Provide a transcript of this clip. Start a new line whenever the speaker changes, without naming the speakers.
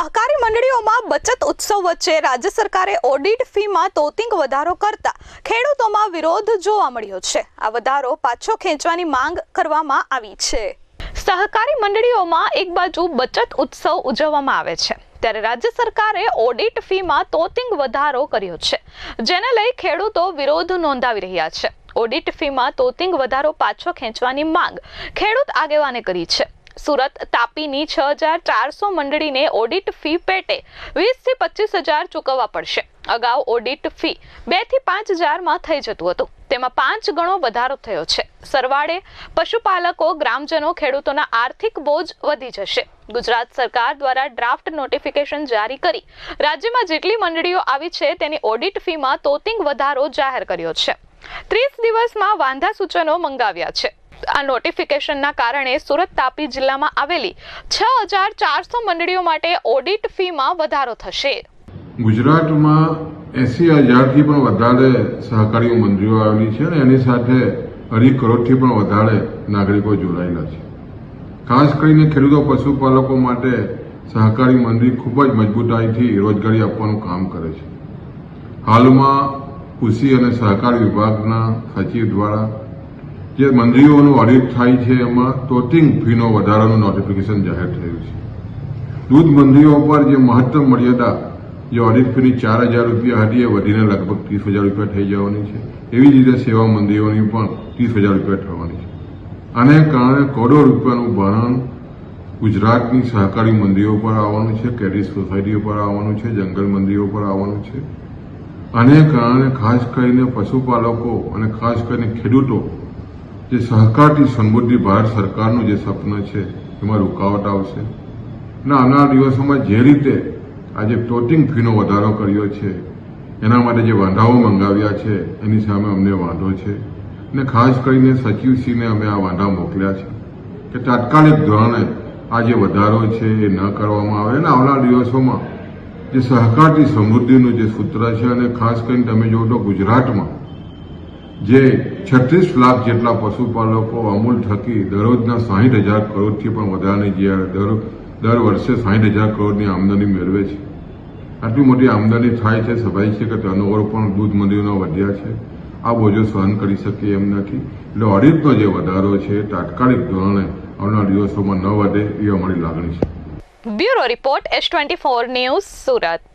સહકારી મંડળીઓમાં બચત ઉત્સવ વચ્ચે રાજ્ય સરકારે ઓડિટ ફીમાં તોતિંગ વધારો કરતા ખેડૂતોમાં વિરોધ જોવા મળ્યો છે. આ વધારો પાછો ખેંચવાની માંગ કરવામાં આવી છે. સહકારી મંડળીઓમાં એક બાજુ બચત ઉત્સવ ઉજવવામાં આવે છે. ત્યારે રાજ્ય સરકારે ઓડિટ ફીમાં તોતિંગ વધારો કર્યો છે. જેને લઈ ખેડૂતો વિરોધ નોંધાવી રહ્યા છે. ઓડિટ ફીમાં તોતિંગ વધારો પાછો ખેંચવાની માંગ ખેડૂત આગેવાને કરી છે. સુરત તાપીની છ હજાર ચારસો મંડળીને ઓડિટ ફી પેટે વીસથી પચીસ હજાર ચૂકવવા પડશે. અગાઉ ઓડિટ ફી બેથી પાંચ હજારમાં થઈ જતું હતું. તેમાં પાંચ ગણો વધારો થયો છે. સરવાળે પશુપાલકો, ગ્રામજનો, ખેડૂતોના આર્થિક બોજ વધી જશે. ગુજરાત સરકાર દ્વારા ડ્રાફ્ટ નોટિફિકેશન જારી કરી રાજ્યમાં જેટલી મંડળીઓ આવી છે તેની ઓડિટ ફીમાં તોતિંગ વધારો જાહેર કર્યો છે. ત્રીસ દિવસમાં વાંધા સૂચનો મંગાવ્યા છે. આ નોટિફિકેશનના કારણે સુરત તાપી જિલ્લામાં આવેલી છ હજાર ચારસો મંડળીઓ માટે ઓડિટ ફીમાં વધારો થશે.
ગુજરાતમાં એસી હજારથી પણ વધારે સહકારી મંડળીઓ આવેલી છે અને એની સાથે અઢી કરોડથી પણ વધારે નાગરિકો જોડાયેલા છે. ખાસ કરીને ખેડૂતો, પશુપાલકો માટે સહકારી મંડળી ખૂબ જ મજબૂતાઈથી રોજગારી આપવાનું કામ કરે છે. હાલમાં કૃષિ અને સહકાર વિભાગના સચિવ દ્વારા જે મંત્રીઓનું ઓડિટ થાય છે એમાં ટોટિંગ ફીનો વધારાનું નોટિફિકેશન જાહેર થયું છે. દૂધ મંત્રીઓ પર જે મહત્તમ મર્યાદા, જે ઓડિટ ફીની ચાર હજાર રૂપિયા હતી, એ વધીને લગભગ ત્રીસ હજાર રૂપિયા થઈ જવાની છે. એવી જ રીતે સેવા મંત્રીઓની પણ ત્રીસ હજાર રૂપિયા થવાની છે. આને કારણે કરોડો રૂપિયાનું ભારણ ગુજરાતની સહકારી મંદિરો પર આવવાનું છે ક્રેડિટ સોસાયટીઓ પર આવવાનું છે, જંગલ મંદિરો પર આવવાનું છે. આને કારણે ખાસ કરીને પશુપાલકો અને ખાસ કરીને ખેડૂતો જે સહકારથી સમૃદ્ધિ ભારત સરકારનું જે સપનું છે, એમાં રૂકાવટ આવશે. અને આવનારા દિવસોમાં જે રીતે આજે ટોટિંગ ફીનો વધારો કર્યો છે, એના માટે જે વાંધાઓ મંગાવ્યા છે, એની સામે અમને વાંધો છે. અને ખાસ કરીને સચિવશ્રીને અમે આ વાંધા મોકલ્યા છે કે તાત્કાલિક ધોરણે આ જે વધારો છે, એ ન કરવામાં આવે. અને આવનારા દિવસોમાં જે સહકારથી સમૃદ્ધિનું જે સૂત્ર છે, અને ખાસ કરીને તમે જોવો તો ગુજરાતમાં જે છત્રીસ લાખ જેટલા પશુપાલકો અમૂલ થકી દરરોજના સાહીઠ હજાર કરોડથી પણ વધારાની જે દર વર્ષે સાહીઠ હજાર કરોડની આમદની મેળવે છે. આટલી મોટી આમદની થાય છે સ્વાભાવિક છે કે ટર્નઓવર પણ દૂધ મંડીઓના વધ્યા છે? આ બોજો સહન કરી શકીએ એમ નથી. એટલે ઓડિટનો જે વધારો છે, તાત્કાલિક ધોરણે આવનારા દિવસોમાં ન વધે એ અમારી લાગણી છે.
Bureau report S twenty news Surat.